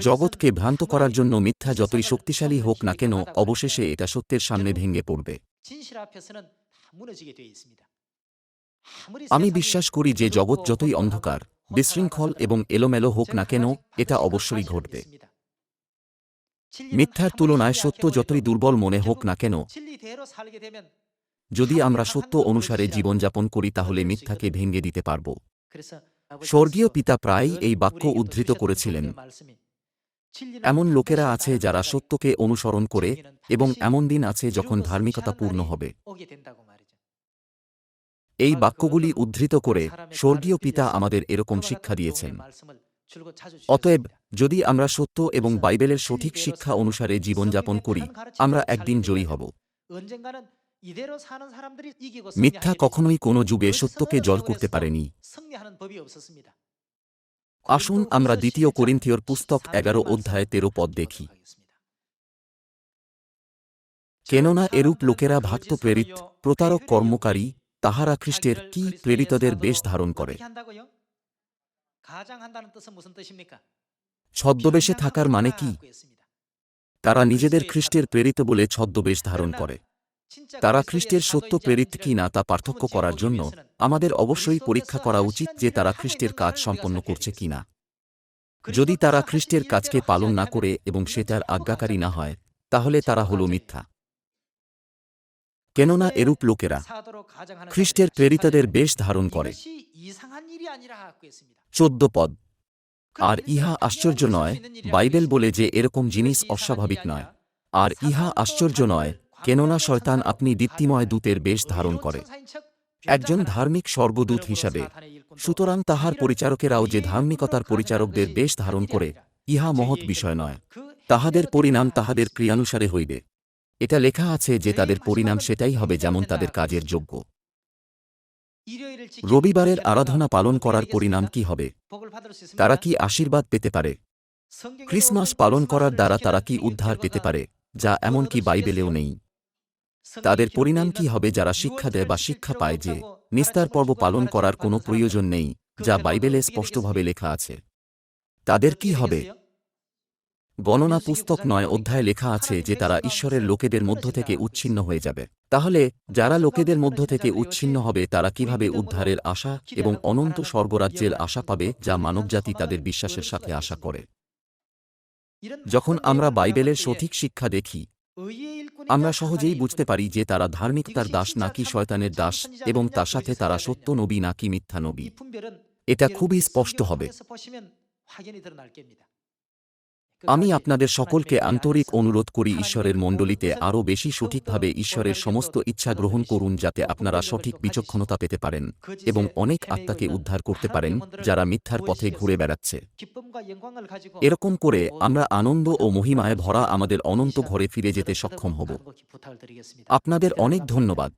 জগৎকে ভ্রান্ত করার জন্য মিথ্যা যতই শক্তিশালী হোক না কেন, অবশেষে এটা সত্যের সামনে ভেঙে পড়বে। আমি বিশ্বাস করি যে জগৎ যতই অন্ধকার, বিশৃঙ্খল এবং এলোমেলো হোক না কেন, এটা অবশ্যই ঘটবে। মিথ্যার তুলনায় সত্য যতই দুর্বল মনে হোক না কেন, যদি আমরা সত্য অনুসারে জীবনযাপন করি, তাহলে মিথ্যাকে ভেঙে দিতে পারব। স্বর্গীয় পিতা প্রায়ই এই বাক্য উদ্ধৃত করেছিলেন। এমন লোকেরা আছে যারা সত্যকে অনুসরণ করে এবং এমন দিন আছে যখন ধার্মিকতা পূর্ণ হবে। এই বাক্যগুলি উদ্ধৃত করে স্বর্গীয় পিতা আমাদের এরকম শিক্ষা দিয়েছেন। অতএব যদি আমরা সত্য এবং বাইবেলের সঠিক শিক্ষা অনুসারে জীবনযাপন করি আমরা একদিন জয়ী হব। মিথ্যা কখনোই কোনো যুগে সত্যকে জল করতে পারেনি। আসুন আমরা দ্বিতীয় কোরিন্থিয়র পুস্তক এগারো অধ্যায় তেরো পদ দেখি। কেননা এরূপ লোকেরা ভাক্ত প্রেরিত প্রতারক কর্মকারী, তাহারা খ্রিস্টের কি প্রেরিতদের বেশ ধারণ করে? ছদ্মবেশে থাকার মানে কি? তারা নিজেদের খ্রিস্টের প্রেরিত বলে ছদ্মবেশ ধারণ করে। তারা খ্রিস্টের সত্য প্রেরিত কি না তা পার্থক্য করার জন্য আমাদের অবশ্যই পরীক্ষা করা উচিত যে তারা খ্রিস্টের কাজ সম্পন্ন করছে কিনা। যদি তারা খ্রিস্টের কাজকে পালন না করে এবং সেটার আজ্ঞাকারী না হয় তাহলে তারা হল মিথ্যা। কেননা এরূপ লোকেরা খ্রিস্টের প্রেরিতদের বেশ ধারণ করে। চোদ্দ পদ। আর ইহা আশ্চর্য নয় বাইবেল বলে যে এরকম জিনিস অস্বাভাবিক নয়। আর ইহা আশ্চর্য নয় কেননা শয়তান আপনি দীপ্তিময় দূতের বেশ ধারণ করে। একজন ধার্মিক স্বর্গদূত হিসাবে, সুতরাং তাহার পরিচারকেরাও যে ধার্মিকতার পরিচারকদের বেশ ধারণ করে, ইহা মহৎ বিষয় নয়। তাহাদের পরিণাম তাহাদের ক্রিয়ানুসারে হইবে। এটা লেখা আছে যে তাদের পরিণাম সেটাই হবে যেমন তাদের কাজের যোগ্য। রবিবারের আরাধনা পালন করার পরিণাম কি হবে? তারা কি আশীর্বাদ পেতে পারে? ক্রিসমাস পালন করার দ্বারা তারা কি উদ্ধার পেতে পারে, যা এমনকি বাইবেলেও নেই। তাদের পরিণাম কি হবে যারা শিক্ষা দেয় বা শিক্ষা পায় যে নিস্তার পর্ব পালন করার কোনো প্রয়োজন নেই যা বাইবেলে স্পষ্টভাবে লেখা আছে। তাদের কি হবে? গণনা পুস্তক নয় অধ্যায় লেখা আছে যে তারা ঈশ্বরের লোকেদের মধ্য থেকে উচ্ছিন্ন হয়ে যাবে। তাহলে যারা লোকেদের মধ্য থেকে উচ্ছিন্ন হবে তারা কীভাবে উদ্ধারের আশা এবং অনন্ত স্বর্গরাজ্যের আশা পাবে যা মানবজাতি তাদের বিশ্বাসের সাথে আশা করে। যখন আমরা বাইবেলের সঠিক শিক্ষা দেখি আমরা সহজেই বুঝতে পারি যে তারা ধার্মিকতার দাস নাকি শয়তানের দাস এবং তার সাথে তারা সত্য নবী নাকি মিথ্যা নবী। এটা খুবই স্পষ্ট হবে। আমি আপনাদের সকলকে আন্তরিক অনুরোধ করি ঈশ্বরের মণ্ডলীতে আরও বেশি সঠিকভাবে ঈশ্বরের সমস্ত ইচ্ছা গ্রহণ করুন যাতে আপনারা সঠিক বিচক্ষণতা পেতে পারেন এবং অনেক আত্মাকে উদ্ধার করতে পারেন যারা মিথ্যার পথে ঘুরে বেড়াচ্ছে। এরকম করে আমরা আনন্দ ও মহিমায় ভরা আমাদের অনন্ত ঘরে ফিরে যেতে সক্ষম হব। আপনাদের অনেক ধন্যবাদ।